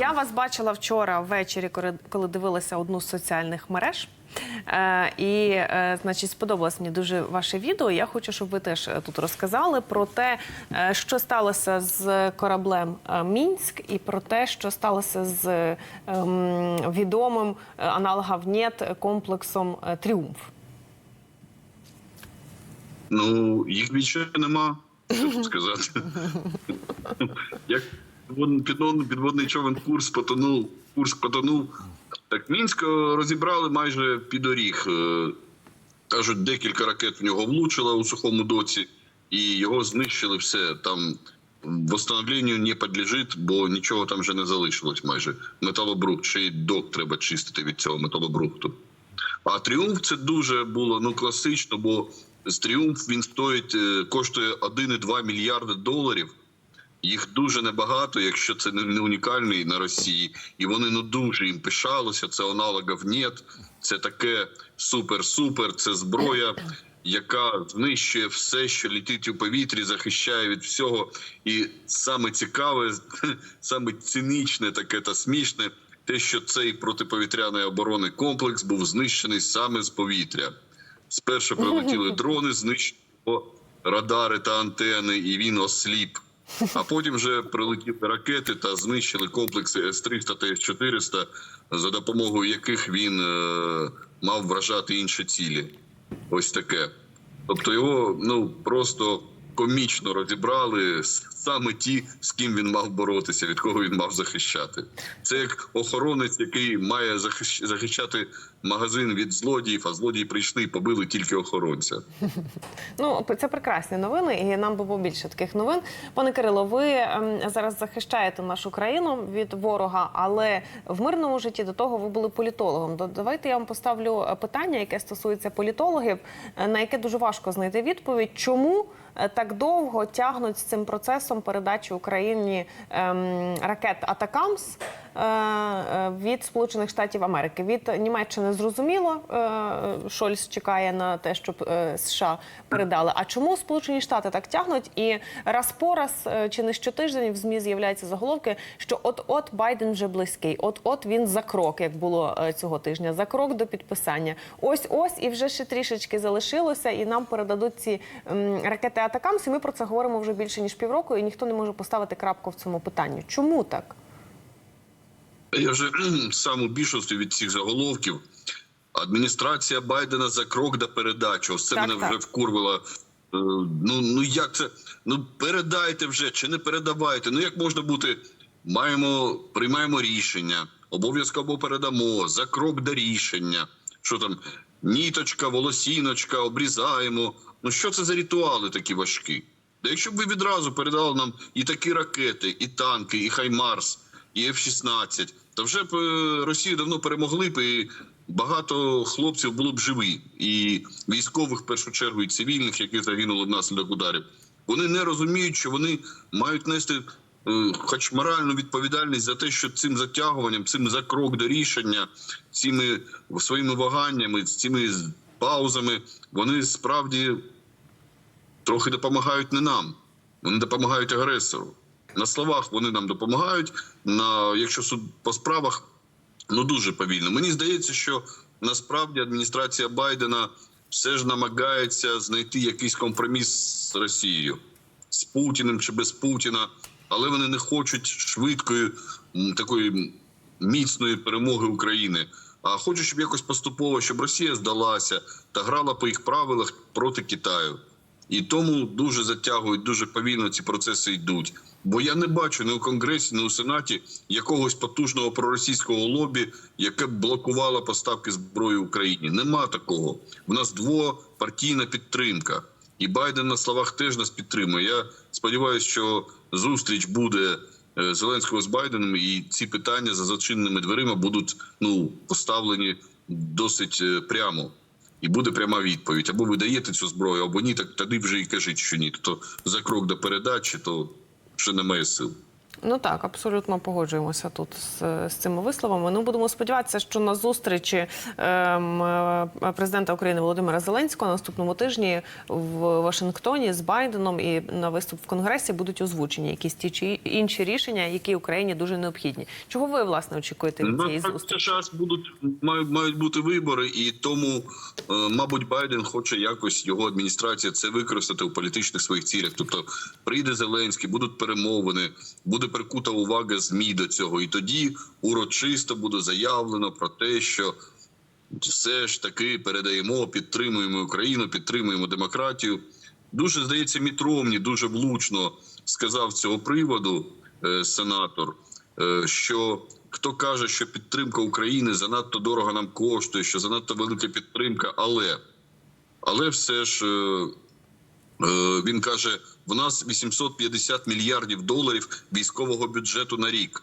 Я вас бачила вчора ввечері, коли- коли дивилася одну з соціальних мереж. Е, і, е, значить, сподобалось мені дуже ваше відео. Я хочу, щоб ви теж е, тут розказали про те, е, що сталося з кораблем е, Мінськ, і про те, що сталося з е, відомим аналогом НЕТ комплексом Тріумф. Ну, їх більше нема, що сказати. Як підводний- човен курс потонув, курс потонув. Так Мінськ е, розібрали майже під оріг. Е, Кажуть, декілька ракет в нього влучило у сухому доці, і його знищили все. Там восстановленню не підлежить, бо нічого там вже не залишилось майже. Металобрухт, ще й док треба чистити від цього металобрухту. А тріумф це дуже було ну класично, бо з тріумф він стоїть, е, коштує 1,2 мільярди доларів. Їх дуже небагато, якщо це не унікальний на Росії, і вони ну дуже їм пишалися. Це аналогів нет. Це таке супер-супер. Це зброя, яка знищує все, що літить у повітрі, захищає від всього. І саме цікаве, саме цинічне, таке та смішне, те, що цей протиповітряний оборонний комплекс був знищений саме з повітря. Спершу прилетіли дрони, знищили радари та антени, і він осліп. А потім вже прилетіли ракети та знищили комплекси С-300 та С-400, за допомогою яких він е, мав вражати інші цілі. Ось таке. Тобто його ну просто комічно розібрали саме ті, з ким він мав боротися, від кого він мав захищати. Це як охоронець, який має захищ- захищати магазин від злодіїв, а злодії прийшли і побили тільки охоронця. Ну, це прекрасні новини, і нам би побільше таких новин. Пане Кирило, ви ем, зараз захищаєте нашу країну від ворога, але в мирному житті до того ви були політологом. То Давайте я вам поставлю е, питання, яке стосується політологів, е, на яке дуже важко знайти відповідь. Чому е, так довго тягнуть з цим процесом передачі Україні ем, ракет Атакамс від Сполучених Штатів Америки? Від Німеччини зрозуміло, е, Шольц чекає на те, щоб е, США передали. А чому Сполучені Штати так тягнуть? І раз по раз е, чи не щотиждень в змі з'являються заголовки, що от-от Байден вже близький, от-от він за крок, як було е, цього тижня, за крок до підписання. Ось ось і вже ще трішечки залишилося, і нам передадуть ці ракети Атакамс. Ми про це говоримо вже більше ніж півроку, і ніхто не може поставити крапку в цьому питанні. Чому так? Я вже сам у більшості від цих заголовків. Адміністрація Байдена за крок до передачі. Ось це Так, мене так. вже вкурвало. Е, Ну ну як це? Ну передайте вже чи не передавайте. Ну як можна бути? Маємо приймаємо рішення, обов'язково передамо за крок до рішення. Що там ніточка, волосіночка, обрізаємо. Ну що це за ритуали такі важкі? Та якщо б ви відразу передали нам і такі ракети, і танки, і Хаймарс, і F-16, то вже б е, Росію давно перемогли б і багато хлопців було б живі, і військових в першу чергу, і цивільних, які загинули внаслідок ударів. Вони не розуміють, що вони мають нести е, хоч моральну відповідальність за те, що цим затягуванням, цим за крок до рішення, цими своїми ваганнями, цими паузами, вони справді трохи допомагають не нам. Вони допомагають агресору. На словах вони нам допомагають. На якщо суд по справах, ну дуже повільно. Мені здається, що насправді адміністрація Байдена все ж намагається знайти якийсь компроміс з Росією з Путіним чи без Путіна, але вони не хочуть швидкої такої міцної перемоги України. А хочуть, щоб якось поступово, щоб Росія здалася та грала по їх правилах проти Китаю. І тому дуже затягують, дуже повільно ці процеси йдуть. Бо я не бачу ні у конгресі, ні у сенаті якогось потужного проросійського лобі, яке б блокувало поставки зброї Україні. Нема такого. У нас двопартійна підтримка, і Байден на словах теж нас підтримує. Я сподіваюся, що зустріч буде е, Зеленського з Байденом, і ці питання за зачиненими дверима будуть ну поставлені досить е, прямо. І буде пряма відповідь: або ви даєте цю зброю, або ні, так тоді вже і кажіть, що ні. То за крок до передачі, то ще немає сил. Ну так, абсолютно погоджуємося тут з, з цими висловами. Ну будемо сподіватися, що на зустрічі ем, е, президента України Володимира Зеленського наступному тижні в Вашингтоні з Байденом і на виступ в Конгресі будуть озвучені якісь ті чи інші рішення, які Україні дуже необхідні. Чого ви власне очікуєте від цієї Ну, зустрічі? час будуть мають, мають бути вибори, і тому, е, мабуть, Байден хоче якось його адміністрація це використати у політичних своїх цілях. Тобто прийде Зеленський, будуть перемовини, буде прикута увага змі до цього, і тоді урочисто буде заявлено про те, що все ж таки передаємо, підтримуємо Україну, підтримуємо демократію. Дуже здається, Мітромні дуже влучно сказав цього приводу е, сенатор, е, що хто каже, що підтримка України занадто дорого нам коштує, що занадто велика підтримка, але, але все ж. Е, Він каже: в нас 850 мільярдів доларів військового бюджету на рік.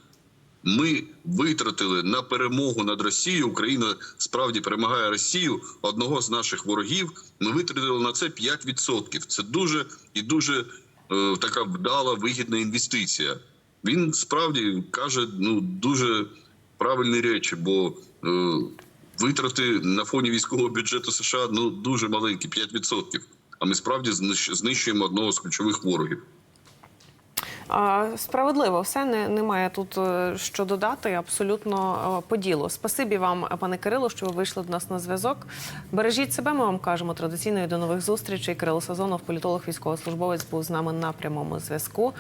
Ми витратили на перемогу над Росією. Україна справді перемагає Росію. Одного з наших ворогів. Ми витратили на це 5%. Це дуже і дуже е, така вдала вигідна інвестиція. Він справді каже ну дуже правильні речі, бо е, витрати на фоні військового бюджету США ну дуже маленькі 5%. А ми справді знищуємо одного з ключових ворогів. Справедливо, все не, немає тут е, що додати. Абсолютно е, по ділу. Спасибі вам, пане Кирило, що ви вийшли до нас на зв'язок. Бережіть себе. Ми вам кажемо традиційно і до нових зустрічей. Кирило Сазонов, політолог, військовослужбовець, був з нами на прямому зв'язку.